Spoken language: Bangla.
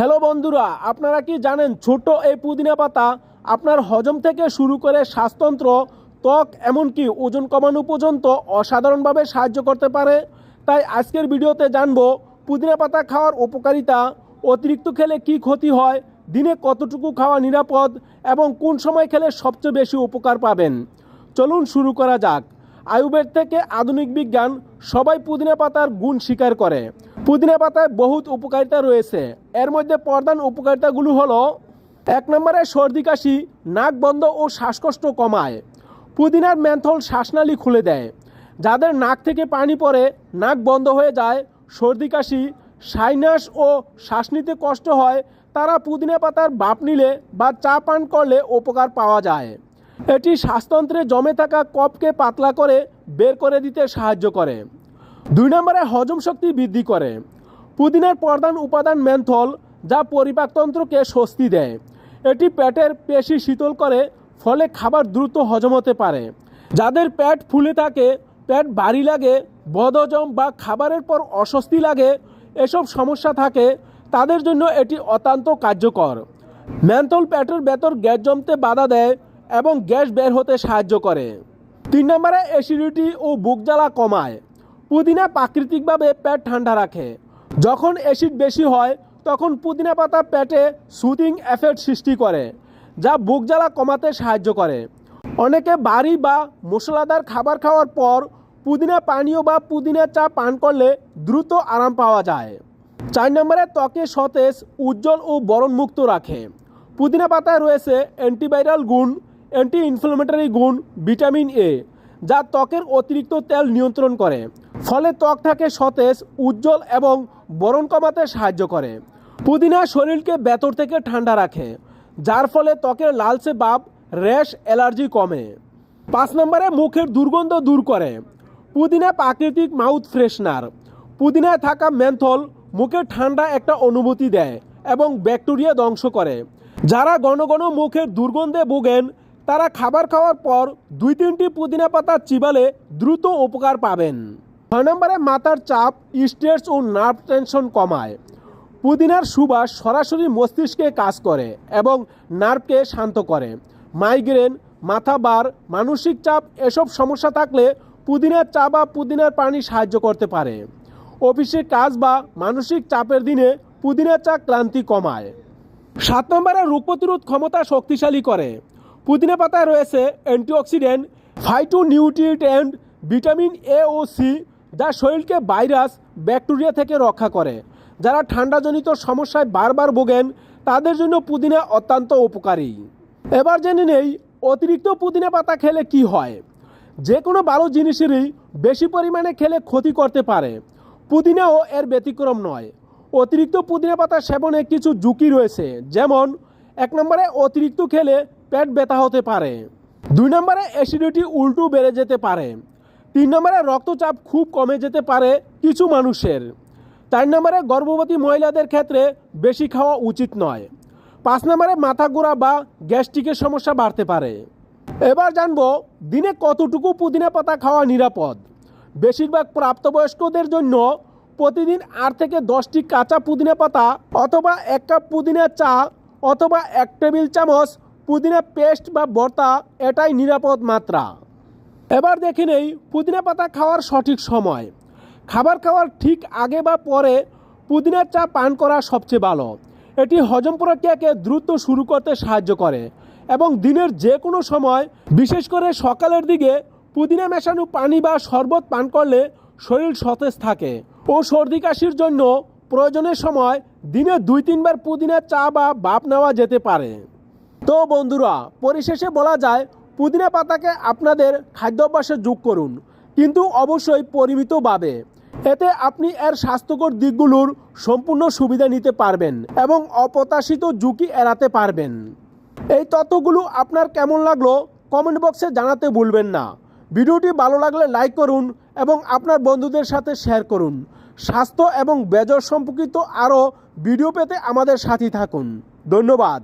হ্যালো বন্ধুরা, আপনারা কি জানেন ছোট এই পুদিনা পাতা আপনার হজম থেকে শুরু করে শ্বাসতন্ত্র, ত্বক এমনকি ওজন কমানো পর্যন্ত অসাধারণভাবে সাহায্য করতে পারে। তাই আজকের ভিডিওতে জানব পুদিনা পাতা খাওয়ার উপকারিতা, অতিরিক্ত খেলে কি ক্ষতি হয়, দিনে কতটুকু খাওয়া নিরাপদ এবং কোন সময় খেলে সবচেয়ে বেশি উপকার পাবেন। চলুন শুরু করা যাক। আয়ুর্বেদ থেকে আধুনিক বিজ্ঞান সবাই পুদিনা পাতার গুণ স্বীকার করে। পুদিনা পাতায় বহুত উপকারিতা রয়েছে। এর মধ্যে প্রধান উপকারিতাগুলো হলো, এক নম্বরে সর্দি, কাশি, নাক বন্ধ ও শ্বাসকষ্ট কমায়। পুদিনার ম্যান্থল শ্বাসনালী খুলে দেয়। যাদের নাক থেকে পানি পড়ে, নাক বন্ধ হয়ে যায়, সর্দি, কাশি, সাইনাস ও শ্বাস নিতে কষ্ট হয়, তারা পুদিনা পাতার বাপ নিলে বা চা পান করলে উপকার পাওয়া যায়। এটি শ্বাসতন্ত্রে জমে থাকা কফকে পাতলা করে বের করে দিতে সাহায্য করে। দুই নম্বরে হজম শক্তি বৃদ্ধি করে। পুদিনার প্রধান উপাদান ম্যান্থল যা পরিপাকতন্ত্রকে স্বস্তি দেয়। এটি পেটের পেশি শীতল করে, ফলে খাবার দ্রুত হজম হতে পারে। যাদের পেট ফুলে থাকে, পেট ভারী লাগে, বদহজম বা খাবারের পর অস্বস্তি লাগে, এসব সমস্যা থাকে, তাদের জন্য এটি অত্যন্ত কার্যকর। ম্যান্থল পেটের ভেতর গ্যাস জমতে বাধা দেয় এবং গ্যাস বের হতে সাহায্য করে। তিন নম্বরে অ্যাসিডিটি ও বুক জ্বালা কমায়। পুদিনা প্রাকৃতিকভাবে পেট ঠান্ডা রাখে। যখন অ্যাসিড বেশি হয়, তখন পুদিনা পাতা পেটে সুদিং এফেক্ট সৃষ্টি করে, যা বুক জ্বালা কমাতে সাহায্য করে। অনেকে বাড়ি বা মশলাদার খাবার খাওয়ার পর পুদিনা পানীয় বা পুদিনা চা পান করলে দ্রুত আরাম পাওয়া যায়। চার নম্বরে, ত্বকে সতেজ, উজ্জ্বল ও বরণমুক্ত রাখে। পুদিনা পাতায় রয়েছে অ্যান্টিভাইরাল গুণ অ্যান্টি ইনফ্লামেটরি গুণ ভিটামিন এ যা ত্বকের অতিরিক্ত তেল নিয়ন্ত্রণ করে। ফলে ত্বক থাকে সতেজ, উজ্জ্বল এবং বরণ কমাতে সাহায্য করে। পুদিনা শরীরকে ভেতর থেকে ঠান্ডা রাখে, যার ফলে ত্বকের লালচে বাপ র্যাশ, অ্যালার্জি কমে। পাঁচ নম্বরে মুখের দুর্গন্ধ দূর করে। পুদিনা প্রাকৃতিক মাউথ ফ্রেশনার পুদিনায় থাকা মেন্থল মুখে ঠান্ডা একটা অনুভূতি দেয় এবং ব্যাকটেরিয়া ধ্বংস করে। যারা ঘন ঘন মুখের দুর্গন্ধে ভোগেন তারা খাবার খাওয়ার পর দুই তিনটি পুদিনা পাতা চিবালে দ্রুত উপকার পাবেন। ছয় নম্বরে মাথার চাপ, স্ট্রেস ও নার্ভ টেনশন কমায়। পুদিনার সুবাস সরাসরি মস্তিষ্কে কাজ করে এবং নার্ভকে শান্ত করে। মাইগ্রেন মাথা বার মানসিক চাপ, এসব সমস্যা থাকলে পুদিনার চা বা পুদিনার পানি সাহায্য করতে পারে। অফিসে কাজ বা মানসিক চাপের দিনে পুদিনার চা ক্লান্তি কমায়। সাত নম্বরে রোগ প্রতিরোধ ক্ষমতা শক্তিশালী করে। পুদিনা পাতায় রয়েছে antioxidant phytonutrient vitamin A ও সি যা শরীরকে ভাইরাস ব্যাকটেরিয়া থেকে রক্ষা করে। যারা ঠান্ডাজনিত সমস্যায় বারবার ভোগেন, তাদের জন্য পুদিনা অত্যন্ত উপকারী। এবার জেনে নেই, অতিরিক্ত পুদিনা পাতা খেলে কি হয়? যে কোনো ভালো জিনিসেরই বেশি পরিমাণে খেলে ক্ষতি করতে পারে। পুদিনাও এর ব্যতিক্রম নয়। অতিরিক্ত পুদিনা পাতা সেবনে কিছু ঝুঁকি রয়েছে, যেমন, এক নম্বরে অতিরিক্ত খেলে পেট ব্যথা হতে পারে। দুই নম্বরে অ্যাসিডিটি উল্টো বেড়ে যেতে পারে। তিন নম্বরে রক্তচাপ খুব কমে যেতে পারে কিছু মানুষের। চার নম্বরে গর্ভবতী মহিলাদের ক্ষেত্রে বেশি খাওয়া উচিত নয়। পাঁচ নম্বরে মাথা ঘোরা বা গ্যাস্ট্রিকের সমস্যা বাড়তে পারে। এবার জানব, দিনে কতটুকু পুদিনা পাতা খাওয়া নিরাপদ? বেশিরভাগ প্রাপ্তবয়স্কদের জন্য প্রতিদিন আট থেকে দশটি কাঁচা পুদিনা পাতা অথবা এক কাপ পুদিনা চা অথবা এক টেবিল চামচ পুদিনা পেস্ট বা ভর্তা এটাই নিরাপদ মাত্রা। এবার দেখে নেই পুদিনা পাতা খাওয়ার সঠিক সময়। খাবার খাওয়ার ঠিক আগে বা পরে পুদিনার চা পান করা সবচেয়ে ভালো। এটি হজম প্রক্রিয়াকে দ্রুত শুরু করতে সাহায্য করে এবং দিনের যে কোনো সময়, বিশেষ করে সকালের দিকে, পুদিনা মেশানো পানি বা শরবত পান করলে শরীর সতেজ থাকে ও সর্দি কাশির জন্য প্রয়োজনের সময় দিনে দুই তিনবার পুদিনার চা বা বাপ নেওয়া যেতে পারে। তো বন্ধুরা, পরিশেষে বলা যায়, পুদিনা পাতাকে আপনাদের খাদ্যাভ্যাসে যোগ করুন, কিন্তু অবশ্যই পরিমিতভাবে এতে আপনি এর স্বাস্থ্যকর দিকগুলোর সম্পূর্ণ সুবিধা নিতে পারবেন এবং অপ্রত্যাশিত ঝুঁকি এড়াতে পারবেন। এই তথ্যগুলো আপনার কেমন লাগল, কমেন্ট বক্সে জানাতে ভুলবেন না। ভিডিওটি ভালো লাগলে লাইক করুন এবং আপনার বন্ধুদের সাথে শেয়ার করুন। স্বাস্থ্য এবং বেজর সম্পর্কিত আরও ভিডিও পেতে আমাদের সাথে থাকুন। ধন্যবাদ।